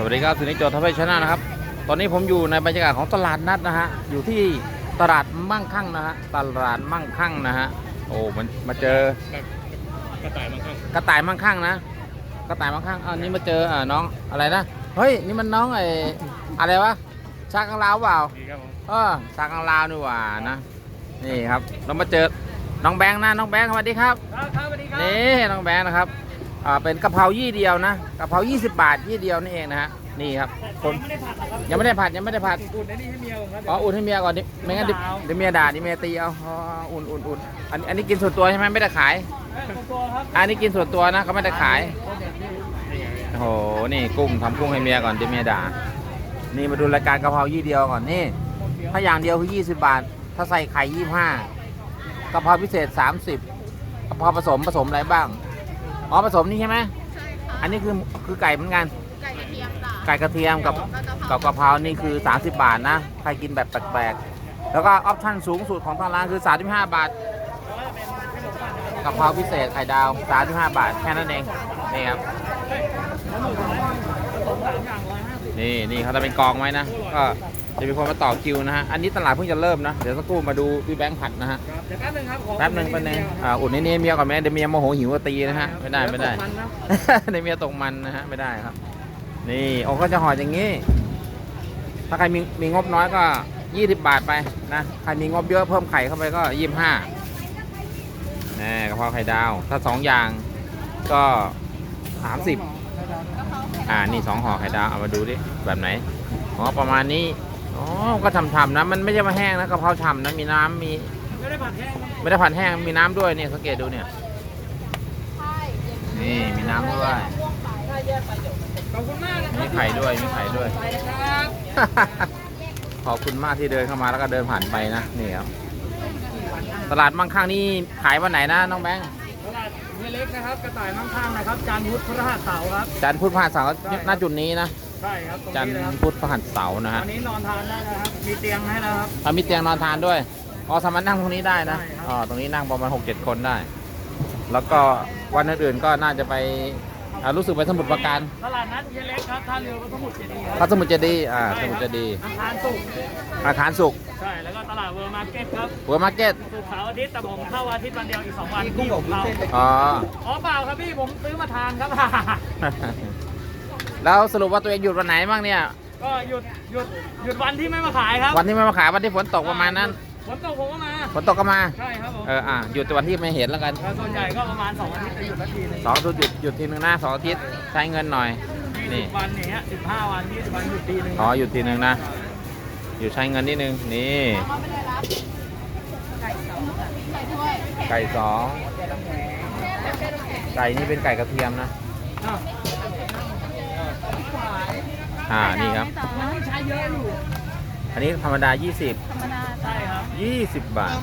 สวัสดีครับสุนิจโจทย์ทวีชนะนะครับ ตอนนี้ผมอยู่ในบรรยากาศของตลาดนัดนะฮะ อยู่ที่ตลาดมั่งคั่งนะฮะ ตลาดมั่งคั่งนะฮะ โอ้มันมาเจอ กระต่ายมังคังกระต่ายมั่งคั่งนะ กระต่ายมั่งคั่งอันนี้มาเจออ่าน้องอะไรนะ เฮ้ย นี่มันน้องไอ้อะไรวะ ชากังลาวเปล่าดีครับผมเออชากังลาวนี่หว่านะ นี่ครับ เรามาเจอ น้องแบงค์นะ น้องแบงค์สวัสดีครับ ครับครับสวัสดีครับ นี่น้องแบงค์นะครับ อ่าเป็นกะเพรายี่เดียวนะกะเพรา20บาทยี่เดียวนี่เองนะฮะนี่ครับคนไม่ได้ผัดนะครับยังไม่ได้ผัดยังไม่ได้ผัดอุ่นไอ้นี่ให้เมียผมครับอ๋ออุ่นให้เมียก่อนดิไม่งั้นเดี๋ยวเดี๋ยวเมียด่าเดี๋ยวเมียตีเอาอ๋ออุ่นอุ่นอุ่นอันอันนี้กินส่วนตัวใช่ไหมไม่ได้ขายตัวครับอันนี้กินส่วนตัวนะเขาไม่ได้ขายโอ้โห นี่กุ้งทำกุ้งให้เมียก่อนเดี๋ยวเมียด่า นี่มาดูรายการกะเพรายี่เดียวก่อนนี่ถ้าอย่างเดียวคือ20 บาท ถ้าใส่ไข่25กะเพราพิเศษ 30กะเพราผสมผสมอะไรบ้าง อ๋อผสมนี่ใช่ไหมใช่ค่ะอันนี้คือคือไก่เหมือนกัน ไก่กระเทียมจ้ะไก่กระเทียมกับแล้วก็กับกะเพรานี่คือ 30 บาทนะ ใครกินแบบแปลกๆ แล้วก็ออปชั่นสูงสุดของทางร้านคือ 35 บาทกะเพราพิเศษไข่ดาว 35 บาท แค่นั้นเอง นี่ครับ นี่นี่เขาจะเป็นกองไว้นะ ก็ จะมีคนมาต่อคิวนะฮะ อันนี้ตลาดเพิ่งจะเริ่มนะ เดี๋ยวสักครู่มาดูพี่แบงค์ผัดนะฮะเดี๋ยวแป๊บนึงครับขอแป๊บหนึ่งแป๊บหนึงอ่าอุ่นนี่นี่เมียก่อนไหมเดี๋ยวเมียโมโหหิวก็ตีนะฮะ ไม่ได้ไม่ได้มันนะในเมียตกมันนะฮะ ไม่ได้ครับ นี่โอ้ก็จะห่ออย่างนี้ ถ้าใครมีมีงบน้อยก็20บาทไปนะ ใครมีงบเยอะเพิ่มไข่เข้าไปก็25นี่กะเพราไข่ดาว ถ้า2อย่างก็30อ่า นี่2ห่อไข่ดาว เอามาดูดิ แบบไหนอ๋อประมาณนี้ อ๋อ ก็ฉ่ำๆนะ มันไม่ใช่มาแห้งนะกะเพราฉ่ำนะ มีน้ำมี ไม่ได้ผัดแห้งนะไม่ได้ผัดแห้ง มีน้ำด้วยเนี่ยสังเกตดูเนี่ย ใช่นี่มีน้ำด้วยขอบคุณมากนะครัมีไข่ด้วย มีไข่ด้วย ไปนะครับขอบคุณมากที่เดินเข้ามาแล้วก็เดินผ่านไปนะ นี่ครับ ตลาดมั่งคั่งนี่ขายวันไหนนะน้องแบงค์ตลาดเฮียเล็กนะครับ กระต่ายมังคังนะครับ จานพุธพฤหัสเสาร์ครับ จันทร์พุธพฤหัสเสาร์หน้าจุดนี้นะ ใช่ครับตรงจันทนี้ร์นะครับพุธพฤหัสเสาร์นะฮะวันนี้นอนทานได้นะครับมีเตียงให้นะครับ เอามีเตียงนอนทานด้วยอ๋อสามารถนั่งตรงนี้ได้นะใช่ครับ อ๋อตรงนี้นั่งประมาณ6 7คนได้ แล้วก็วันอื่นๆก็น่าจะไปอ่ารู้สึกไปสมุทรปราการตลาดนัดเฮียเล็กครับท่าเรือวัดสมุทรเจดีย์คพระรับสมุทรเจดีย์อ่าสมุทรเจดีย์อาคารสุกร์อาคารสุขใช่แล้วก็ตลาดเวอร์มาร์เก็ตครับหัวมาร์เก็ตศุกร์เสาร์อาทิตย์แต่ผมเข้าอาทิตย์วันเดียวอีกสองวันที่ผมเข้าอ๋อ อ๋อเปล่าครับพี่ผมซื้อมาทานครับ แล้วสรุปว่าตัวเองหยุดวันไหนบ้างเนี่ย ก็หยุดหยุดหยุดวันที่ไม่มาขายครับวันที่ไม่มาขายวันที่ฝนตกประมาณนั้น ฝนตกผมก็มา ฝนตกก็มา ใช่ครับผมเอออะหยุดแต่วันที่ไม่เห็นแล้วกันแล้วส่วนใหญ่ก็ประมาณสองอาทิตย์จะหยุดนาทีหนึงสองอาทิตย์หยุดหยุดทีหนึ่งนะสองอาทิตย์ใช้เงินหน่อย นี่นี่สิบวันอย่างเงี้ยสิบห้าวันยี่สิบวันหยุดทีหนึง อ๋อหยุดทีหนึ่งนะหยุดใช้เงินนิดนึงนี่เขาไม่ได้รับไก่สองไก่ถ้วยไก่สองไก่นี่เป็นไก่กระเทียมนะอ้าว อ่า นี่ครับ มันต้องใช้เยอะอยู่อันนี้ธรรมดา 20 ธรรมดาใช่ครับ20 บาท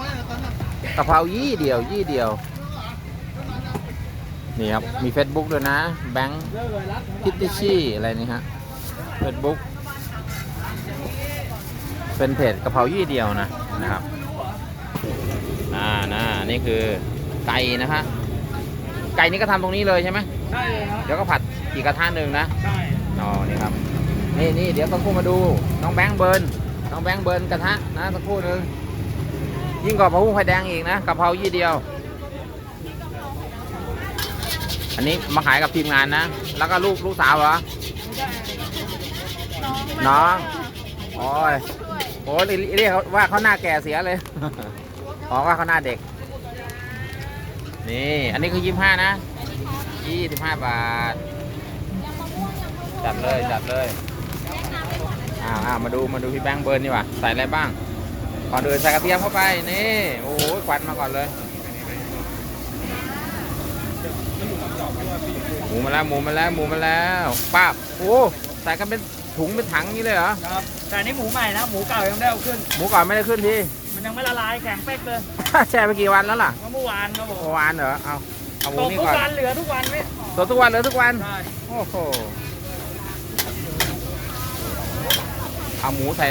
กะเพรายี่เดียว ยี่เดียว นี่ครับ มี Facebook ด้วยนะ แบงค์เยอะเลยรับคิตติชี่อะไรนี่ฮะเฟซบุ๊กเป็นเพจกะเพรายี่เดียวนะนะครับ อ่านะนี่คือไก่นะฮะ ไก่นี่ก็ทำตรงนี้เลยใช่ไหมใช่เลยครับเดี๋ยวก็ผัดกี่กระทะหนึ่งนะ ใช่ อ๋อนี่ครับนี่นี่เดี๋ยวสักครู่มาดูน้องแบงค์เบิร์นน้องแบงค์เบิร์นกระทะนะสักครู่หนึ่งยิ่งกว่าพะพุ้งไฟแดงอีกนะกะเพรายี่เดียว อันนี้มาขายกับทีมงานนะ แล้วก็ลูกลูกสาวเหรอน้องโอ้ยโอ้ยเรียกเขาว่าเขาหน้าแก่เสียเลยอ๋อว่าเขาหน้าเด็ก นี่ อันนี้คือยี่ห้านะยี่สิบห้าบาท จัดเลยจัดเลยอ่าอ่ามาดูมาดูพี่แบงค์เบิร์นดีกว่าใส่อะไรบ้างก่อนอื่นใส่กระเทียมเข้าไปนี่โอ้โหควันมาก่อนเลยหมูมาแล้วหมูมาแล้วหมูมาแล้วป้าบโอ้ใส่กันเป็นถุงเป็นถังนี้เลยเหรอครับแต่อันนี้หมูใหม่นะหมูเก่ายังไม่ได้เอาขึ้น หมูก่อนไม่ได้ขึ้นทีมันยังไม่ละลายแข็งเป๊กเลย แช่ไปกี่วันแล้วล่ะเมื่อวานครับผมเมื่อวานเหรอเอาเอาหมูตกนี่ทุกก่อนวันเหลือทุกวันไหมสดทุกวันเลยทุกวันใช่โอ้โห เอาหมูใส่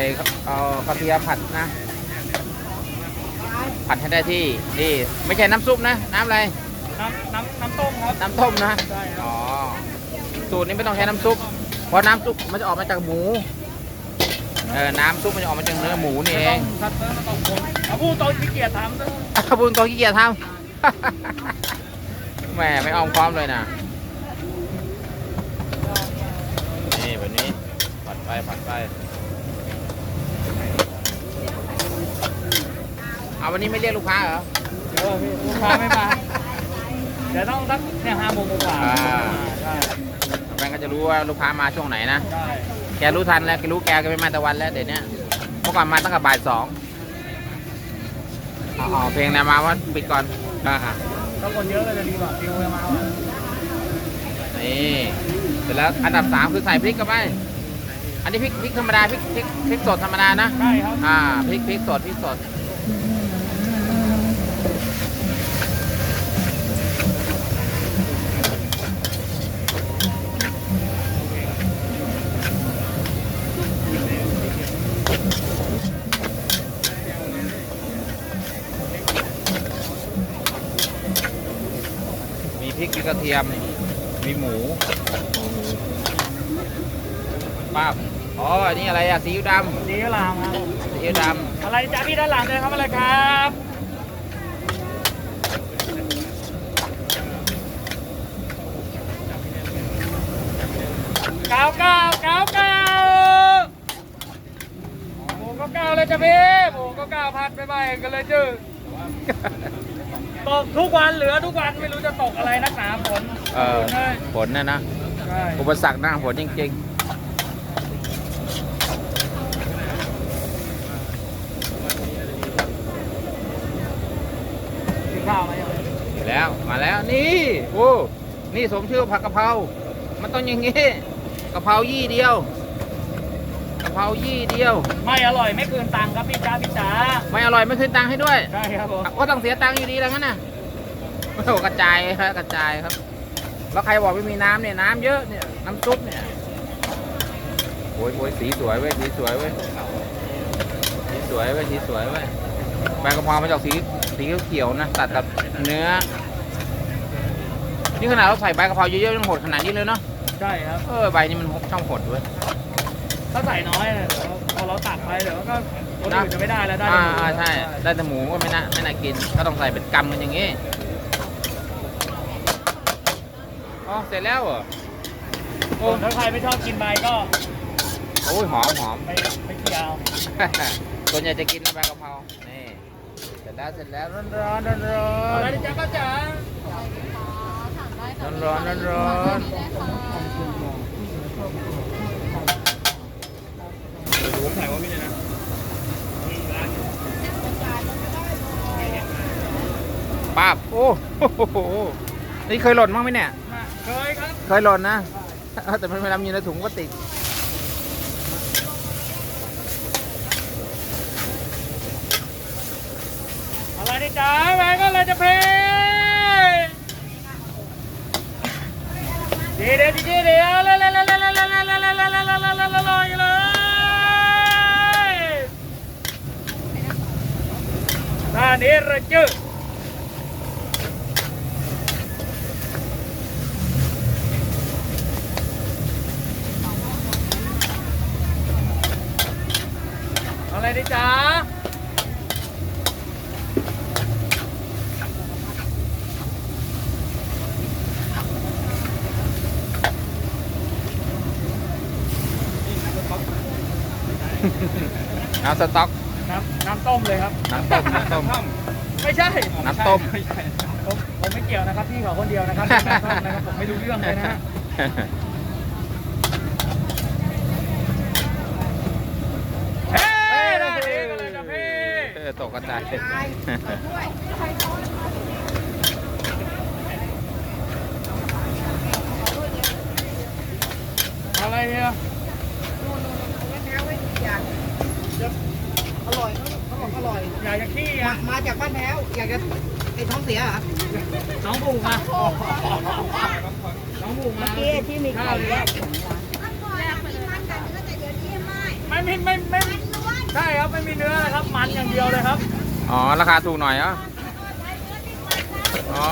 เอากระเทียมผัดนะ ผัดให้ได้ที่นี่ไม่ใช่น้ำซุปนะ น้ำอะไร น้ำน้ำน้ำต้มครับ น้ำต้มนะใช่ครับอ๋อสูตรนี้ไม่ต้องใช้น้ำซุปผราะน้ำซุปมันจะออกมาจากหมู เออ น้ำซุปมันจะออกมาจากเนื้อหมูนี่เองคัดเตอร์มาตกคนเอาพูดตอนขี้เกียจทำซะอาบุญตัวขี้เกียจทำแหมไม่อ้อมค้อมเลยนะนี่แบบนี้ผัดไปผัดไป เอาวันนี้ไม่เรียกลูกค้าเหรอ เออพี่ลูกค้าไม่มา เดี๋ยวต้องสักเนี่ยห้าโมงกว่าอ่า ใช่แฟนก็จะรู้ว่าลูกค้ามาช่วงไหนนะ ใช่แกรู้ทันแล้วแกรู้แกก็ไม่มาแต่วันแล้วเดี๋ยวนี้เมื่อก่อนมาตั้งแต่บ่ายสองอ๋อเพลงไหนมาว่าปิดก่อนอ่าถ้าคนเยอะก็จะดีกว่าฟิวจะมาว่ะนี่เสร็จแล้วอันดับสามคือใส่พริกเข้าไปอันนี้พริกพริกธรรมดาพริกพริกพริกสดธรรมดานะ ใช่ครับ อ่าพริกพริกสดพริกสด นนี้อะไรอะซีอิ๊วดดีก็ลามครับำซีอิ๊วดอะไรจ้าพี่ด้านหลังเลยครับอะไรครับเก้าเก้าเก้าเก้าหมูก็เก้าเลยจ้ะพี่หมูก็เก้าพัดไปไปกันเลยจื้อำตกทุกวันเหลือทุกวันไม่รู้จะตกอะไรนักหนาฝนเออฝนเลยฝนนะนะใช่อุปสรรคหน้าฝนจริงกินข้าวไหมยัง ๆ แล้ว มาแล้วนี่โอ้นี่สมชื่อผักกะเพรา มันต้องอย่างงี้กะเพรายี่เดียวกะเพรายี่เดียว ไม่อร่อยไม่คืนตังค์ครับพี่จ้าพี่จ๋าไม่อร่อยไม่คืนตังค์ให้ด้วยใช่ครับผมก็ต้องเสียตังค์อยู่ดีแล้วงั้นน่ะโอ้โหกระจายครับกระจายครับ แล้วใครบอกไม่มีน้ำเนี่ยน้ำเยอะเนี่ยน้ำซุปเนี่ยโอ้ยโอ้ยสีสวยเว้ยสีสวยเว้ยสีสวยเว้ยสีสวยเว้ยใบกะเพรามาจากสีสีเขียวๆนะตัดกับเนื้อ นี่ขนาดเราใส่ใบกะเพราเยอะๆยังโหดขนาดนี้เลยเนาะใช่ครับ เออใบนี้มันช่องโหดเว้ยถ้าใส่น้อยเนี่ยเดี๋ยวพอเราตักไปเดี๋ยวก็คนอื่นจะไม่ได้แล้วได้อ่าแต่หมูอ่าใช่ ได้แต่หมูก็ไม่น่าไม่น่ากิน ก็ต้องใส่เป็นกำกันอย่างงี้อ๋อเสร็จแล้วเหรอโอ้ส่วนถ้าใครไม่ชอบกินใบก็โอ้ยหอมหอมไม่ไม่เกี่ยวส่วนใหญ่จะกินใบกะเพรานี่เสร็จแล้วเสร็จแล้วร้อนร้อนร้อนร้ออะไรนดิจ้าป้าจ๋า ร้อนร้อนร้อนร้อนผมถ่ายว่าไม่ได้นะป้าบโอ้โหนี่เคยหล่นบ้างไหมเนี่ย เคยครับ เคยหล่นนะ แต่มันเวลามีในถุงพลาสติกอะไรดิจ้าแหวนก็เลยจะเพล धीरे धीरे நான் நேர் ரக்கு น้ำสต๊อก น้ำน้ำต้มเลยครับ น้ำต้มน้ำต้ม ไม่ใช่น้ำต้มผมผมไม่เกี่ยวนะครับพี่เขาคนเดียวนะครับเป็นน้ำต้มนะครับผมไม่รู้เรื่องเลยนะฮะเฮ้ยได้ดีกันเลยจ้ะพี่เออตกกระจายอะไรเนี่ย อร่อยเขาบอกอร่อย อยากจะขี้มาอะมาจากบ้านแพ้ว อยากจะไอ้ท้องเสียเหรอน้องบูมมา น้องบูมมา เมื่อกี้ที่มีไข่แยกไม่ไม่ไม่ไม่ใช่ครับ ไม่มีเนื้อนะครับ มันอย่างเดียวเลยครับ อ๋อ ราคาถูกหน่อยเหรออ๋อ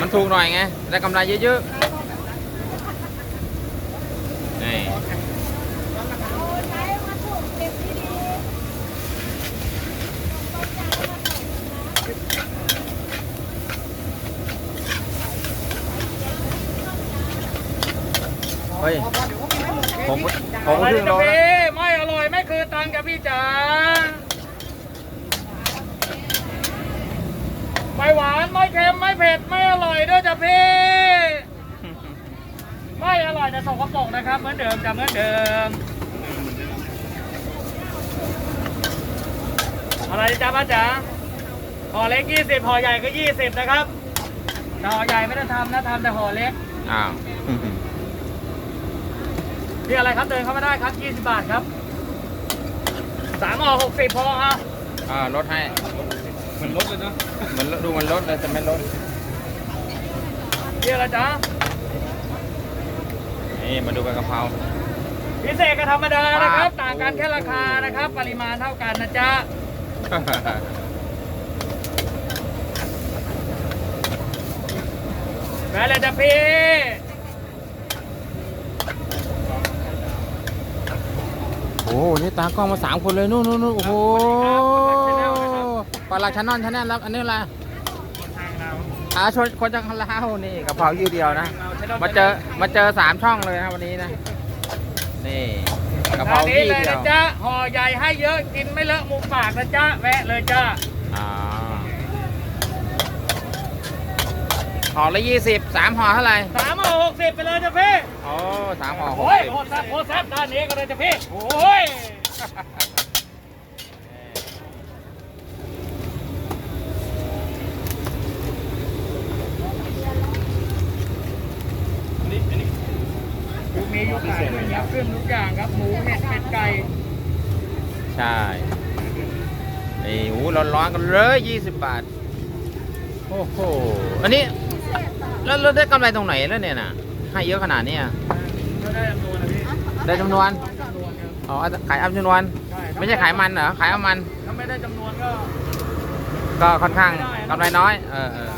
มันถูกหน่อยไง ได้กำไรเยอะๆเฮ้ยผมผมอะไรครึ่งโลจะแล้วพี่ไม่อร่อยไม่คือตังค์กับพี่จ๋าไม่หวานไม่เค็มไม่เผ็ดไม่อร่อยด้วยจ้ะพี่ไม่อร่อยแต่สกปรกนะครับ เหมือนเดิมจ้ะเหมือนเดิม อะไรจ้าป้าจ๋าห่อเล็กยี่สิบห่อใหญ่ก็ยี่สิบนะครับแต่ห่อใหญ่ไม่ได้ทำนะทำแต่ห่อเล็กอ้าว นี่อะไรครับเดินเข้ามาได้ครับยี่สิบบาทครับสามห่อหกสิบพอครับอ่าลดให้มันลดเลยนะมันลดดูมันลดเลยแต่ไม่ลดนี่อะไรจ๊ะนี่มาดูใบกะเพราพิเศษกับธรรมดานะครับครับต่างกันแค่ราคานะครับ ปริมาณเท่ากันนะจ๊ะแม่เลยจ้ะพี่ โอ้โหนี่ตากล้องมาสามคนเลยนู่นนู่นนู่นโอ้โหปลาลักชานอนชาแนลรับอันนี้อะไรอาชนคนจังลาวนี่กะเพรายี่เดียวนะ มาเจอมาเจอสามช่องเลยนะวันนี้นะนี่กะเพราร้านนี้ยี่เลยเดียนะวจ๊ะห่อใหญ่ให้เยอะกินไม่เลอะมุมปากนะจ๊ะแวะเลยจ้ะอ่าห่อละยี่สิบสามห่อเท่าไหร่สามห่อหกสิบไปเลยจ้ะพี่โอ้ สามห่อหกโอ้ยสิบโคตรแซ่บโคตรแซ่บด้านนี้ก็เลยจ้ะพี่โอ้ยมีอยู่ขายด้วยครับขึ้นทุกอย่างครับ หมูเห็ดเป็ดไก่ ใช่นี่โอ้ร้อนๆกันเลยยี่สิบบาท โอ้โห อันนี้ แล้วเราได้กำไรตรงไหนแล้วเนี่ยนะให้เยอะขนาดเนี้ยก็ ได้จำนวนนะพี่ได้จำนวน จำนวนครับอ๋อ ขายอัพจำนวน ใช่ไม่ใช่ขายมันเหรอ ขายเอามัน ถ้าไม่ได้จำนวนก็ ก็ค่อนข้างกำไรน้อย เออเออ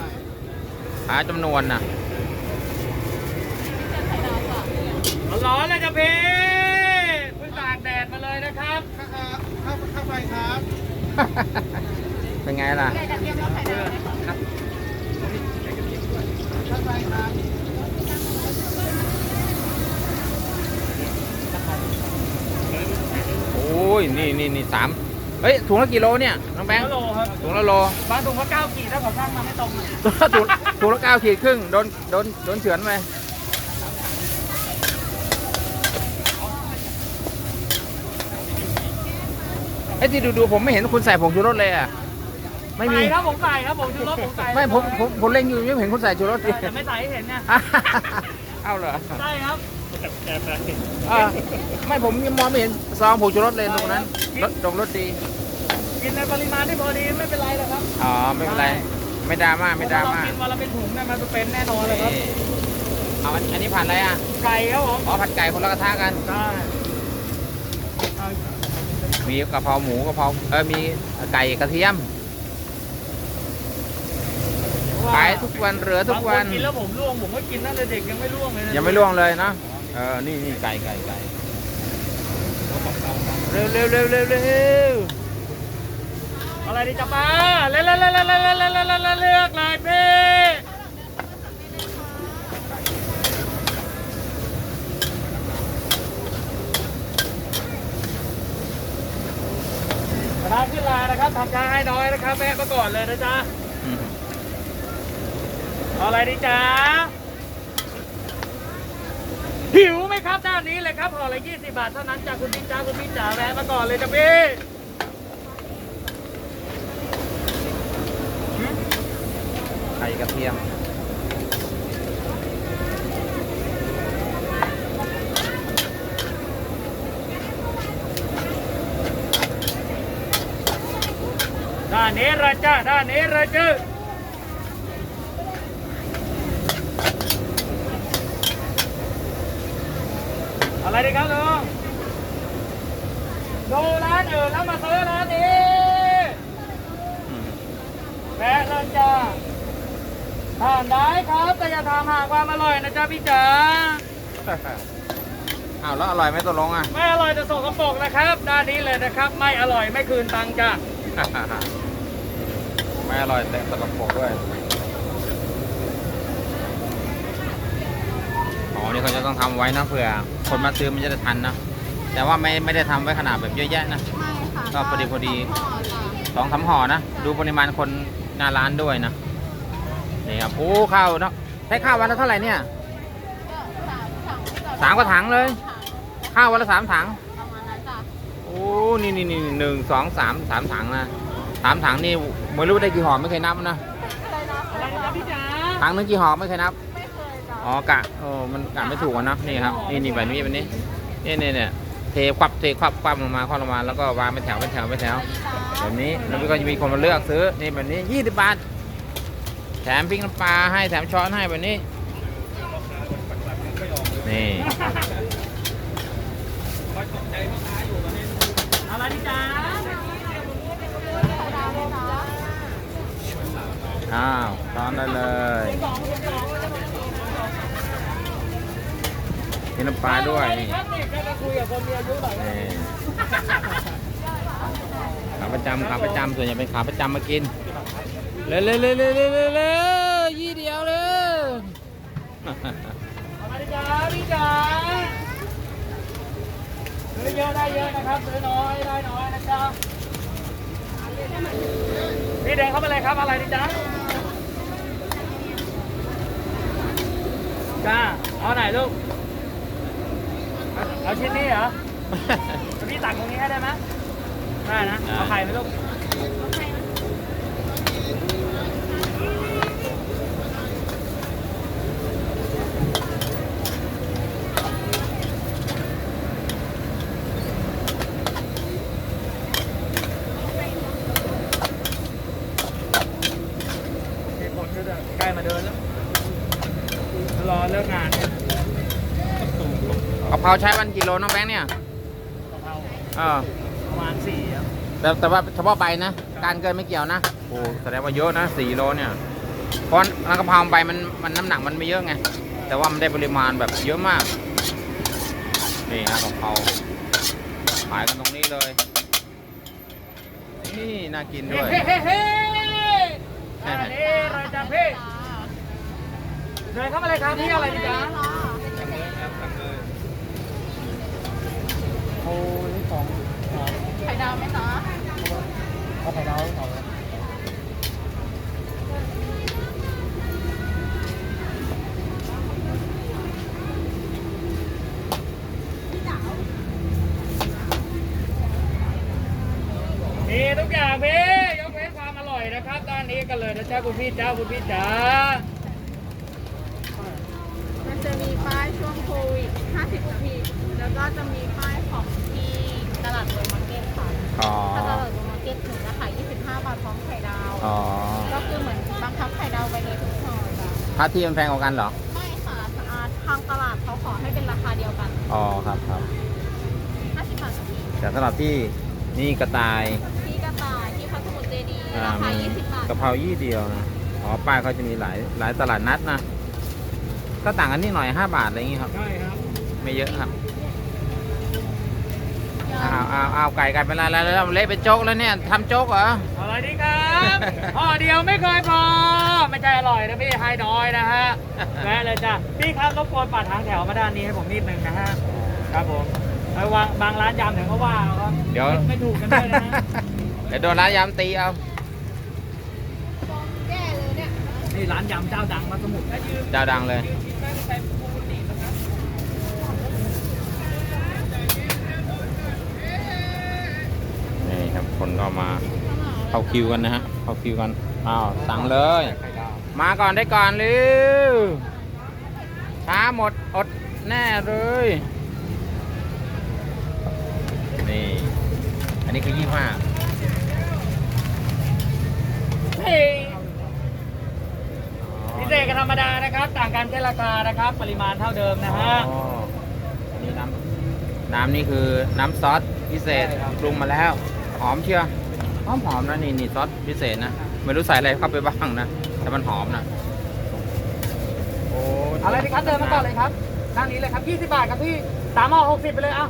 ขายจำนวนน่ะร้อนเลยจ้ะพี่เพิ่งตากแดดมาเลยนะครับข้าวข้าวไฟครับเป็นไงล่ะไก่กระเทียมแล้วไข่ดาวนะครับข้าวไฟครับ อ้ยนี่นี่นี่สามเฮ้ยถุงละกี่โลเนี่ยน้องแบงค์โลครับถุงละโลบางถุงก็เก้าขีดถ้าเขาช่างมาไม่ตรงอะถุงถุงละเก้าขีดครึ่งโดนโดนโดนเฉือนไปไอ้ที่ดูดูๆผมไม่เห็นคุณใส่ผงชูรสเลยอะไม่มีใส่ครับผมใส่ครับผมชูรสผมใส่ไม่ผมผมผมเล่งอยู่ไม่เห็นคุณใส่ชูรสดิแต่ไม่ใส่ให้เห็นเนี่ยเอาเหรอใช่ครับ อ่าไม่ผมยังมองไม่เห็นซองผงชูรสเลยตรงนั้นรสตรงรสดี กินในปริมาณที่พอดีไม่เป็นไรหรอกครับ อ๋อไม่เป็นไร ไม่ดราม่าไม่ดราเรม่ากินวันละเป็นถุงเนี่ยมันเป็นแน่นอนเลยครับเอาอันอันนี้ผ่านอะไรอะ ไก่ครับผมอ๋อผัดไก่คนละกระทะกันใช่มีกะเพราหมูกะเพราเออมีไก่กระเทียมขายทุกวันเหลือทุกวันกินแล้วผมร่วงผมก็กินตั้งแต่เด็กยังไม่ร่วงเลยยังไม่ล่วงเลยนะ เออ นี่นี่ไก่ไก่ไก่เร็วเร็วเร็วเร็วเร็วอะไรดีจ๊ะป้าเร็วเร็วเร็วเร็วเร็วเร็วเร็วเร็วเร็วเลือกเลยพี่ร้านขึ้นลานะครับทำช้าให้น้อยนะครับแม่ก็ก่อนเลยนะจ๊ะอืมเอาอะไรดีจ๊ะ หิวไหมครับด้านนี้เลยครับห่อละ20บาทเท่านั้นจากคุณพี่จ้าคุณพี่จ๋าแวะมาก่อนเลยจ้ะพี่ไก่กระเทียมด้านนี้เลยจ้าด้านนี้เลยจ้าอะไร ดีครับลุงดูร้านอื่นแล้วมาซื้อร้านนี้อืมแวะเลยจ้าทานได้ครับแต่อย่าทำหากความอร่อยนะจ๊ะพี่จ๋าอ้าวแล้วอร่อยไหมตัวลงอะ ไม่อร่อยจะส่งกระปรกนะครับ ด้านนี้เลยนะครับ ไม่อร่อยไม่คืนตังค์จ้ะ ไม่อร่อยแต่ตะกปรกด้วยอ๋อ นี่เขาจะต้องทำไว้นะเผื่อ คนมาซื้อมันจะได้ทันนะแต่ว่าไม่ไม่ได้ทำไว้ขนาดแบบเยอะแยะนะไม่ค่ะก็พอดีพอดีห่อจ้ะสองสามห่อนะดูปริมาณคนหน้าร้านด้วยนะนี่ครับโอ้ข้าวเนาะใช้ข้าววันละเท่าไหร่เนี่ยก็สามถังจ้ะสามกว่าถังเลยถังข้าววันละสามถังประมาณนั้นจ้ะโอ้นี่นี่นี่หนึ่งสองสามสามถังนะสามถังนี่ไม่รู้ได้กี่ห่อไม่เคยนับนะเคยนับอะไรนะพี่จ๋าถังนึงกี่ห่อไม่เคยนับไม่เคยจ้ะ อ๋อกะโอ้มันกะไม่ถูกอะเนะนี่ครับนี่นี่แบบนี้แบบนี้นี่นี่เนี่ยเทควับเทควับควับลงมาควับลงมาแล้วก็วางเป็นแถวเป็นแถวเป็นแถวแบบนี้แล้วก็จะมีคนมาเลือกซื้อนี่แบบนี้ยี่สิบบาทแถมพริกน้ำปลาให้แถมช้อนให้แบบนี้นี่อะไรดีจ้าอ้าวช้อนได้เลย มีน้ำปลาด้วยนี่ครับนี่แค่มาคุยกับคนมีอายุหน่อยนี่ขาประจำขาประจำส่วนใหญ่เป็นขาประจำมากินเร็วเร็วเร็วเร็วเร็วเร็วเร็วยี่เดียวเลยอะไรจ๋าพี่จ๋าซื้อเยอะได้เยอะนะครับซื้อน้อยได้น้อยนะจ๊ะพี่เดินเข้ามาเลยครับอะไรดีจ๊ะจ้าเอาไหนลูก เอาเอาชิ้นนี้เหรอ พี่ตักตรงนี้ให้ได้ไหมได้นะ เอาไข่ไหมลูก มีคนก็จะใกล้มาเดินแล้วรอเลิกงานเนี่ย กะ เพราใช้วันกี่โลน้องแบงค์เนี่ยกะเพราเออประมาณสี่ครับแต่แต่ว่าเฉพาะใบนะ การเกินไม่เกี่ยวนะโอ้แสดงว่าเยอะนะสี่โลเนี่ยเพราะร้านกะเพราใบมันมันน้ำหนักมันไม่เยอะไงแต่ว่ามันได้ปริมาณแบบเยอะมากนี่นะกะเพราขายกันตรงนี้เลยนี่น่ากินด้วยเฮ้เฮ้เฮ้อันนี้อะไรจ๊ะพี่เดินเข้ามาเลยครับพี่อะไรจ๊ะ โอ้ยสองสองไข่ดาวไหมจ๊ะเอาไข่ดาวสองมีทุกอย่างพี่ยกเว้นความอร่อยนะครับด้านนี้กันเลยนะจ๊ะคุณพี่จ้าคุณพี่จ๋ามันจะมีป้ายช่วงโควิด50นาที แล้วก็จะมีป้ายของที่ตลาดโรมาร์เก็ตค่ะอ๋อ ถ้าตลาดโรมาร์เก็ตถึงจะขาย25 บาทพร้อมไข่ดาว อ๋อก็คือเหมือนบังคับไข่ดาวไปเลยทุกห่อจ้ะถ้าที่มันแพงกว่ากันเหรอ ไม่ค่ะอ่าทางตลาดเขาขอให้เป็นราคาเดียวกัน อ๋อครับครับ50 บาทต่อทีแต่สำหรับที่นี่กระต่ายที่กระต่ายที่พระสมุทรเจดีย์อ่าราคา มี20 บาทกะเพรายี่เดียวนะอ๋อป้ายเขาจะมีหลายหลายตลาดนัดนะ ก็ต่างกันนิดหน่อย 5 บาทอะไรอย่างงี้ครับ ใช่ครับ ไม่เยอะครับ อ้าวอ้าวอ้าวไก่ไก่เป็นอะไรแล้วเละเป็นโจ๊กแล้วเนี่ยทำโจ๊กเหรออะไรดีครับห่อเดียวไม่เคยพอ ไม่ใช่อร่อยนะพี่ให้น้อยนะฮะแวะเลยจ้ะพี่ครับรบกวนปัดทางแถวมาด้านนี้ให้ผมนิดนึงนะฮะ ครับผมเอาวางบางร้านยำถึงเขาว่าเอาครับเดี๋ยวไม่ไม่ถูกกันด้วยนะฮะเดี๋ยวโดนร้านยำตีเอาแย่เลยเนี่ยนี่ร้านยำเจ้าดังมาสมุทรและยืมเจ้าดังเลย ยืมกินได้ไม่ใช่ปกตินะครับ นี่ครับคนก็มาเข้าคิวกันนะฮะเข้าคิวกันอ้าวสั่งเลย มาก่อนได้ก่อนเร็วช้าหมดอดแน่เลย นี่ อันนี้คือยี่ห้าเฮ้ยพิเศษกับธรรมดานะครับ ต่างกันแค่ราคานะครับ ปริมาณเท่าเดิมนะฮะอ๋ออันนี้น้ำน้ำนี่คือน้ำซอสพิเศษใช่ครับปรุงมาแล้ว หอมเชียวหอมหอมนะนี่นี่ซอสพิเศษนะไม่รู้ใส่อะไรเข้าไปบ้างนะแต่มันหอมนะโอ้อะไรพี่ครับเดินมาก่อนเลยครับด้านนี้เลยครับ20บาทครับพี่สามห่อ60ไปเลยเอ้า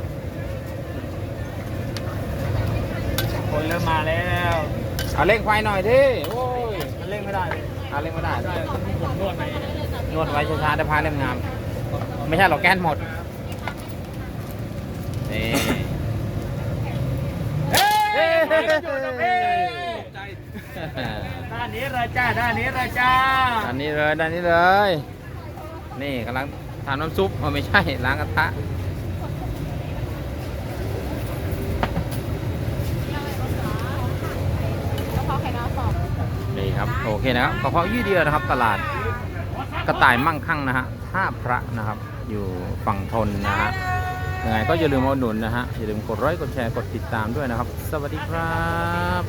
คนเริ่มมาแล้วเอาเร่งไฟหน่อยดิโอ้ยมันเร่งไม่ได้เลยเอาเร่งไม่ได้ใช่ผมนวดไปนวดไว้ช้าๆได้พาเล่มงาม ไม่ใช่หรอกแก้นหมดนี่ เฮ้ด้านนี้เลยจ้าด้านนี้เลยจ้าด้านนี้เลยด้านนี้เลย นี่กำลังทำน้ำซุปไม่ใช่ล้างกระทะนี่ครับโอเคนะครับกระเพาะยี่เดียวนะครับตลาดกระต่ายมั่งคั่งนะฮะท่าพระนะครับ อยู่ฝั่งทนนะฮะ ยังไงก็อย่าลืมมาอุดหนุนนะฮะ อย่าลืมกดไลค์กดแชร์กดติดตามด้วยนะครับ สวัสดีครับ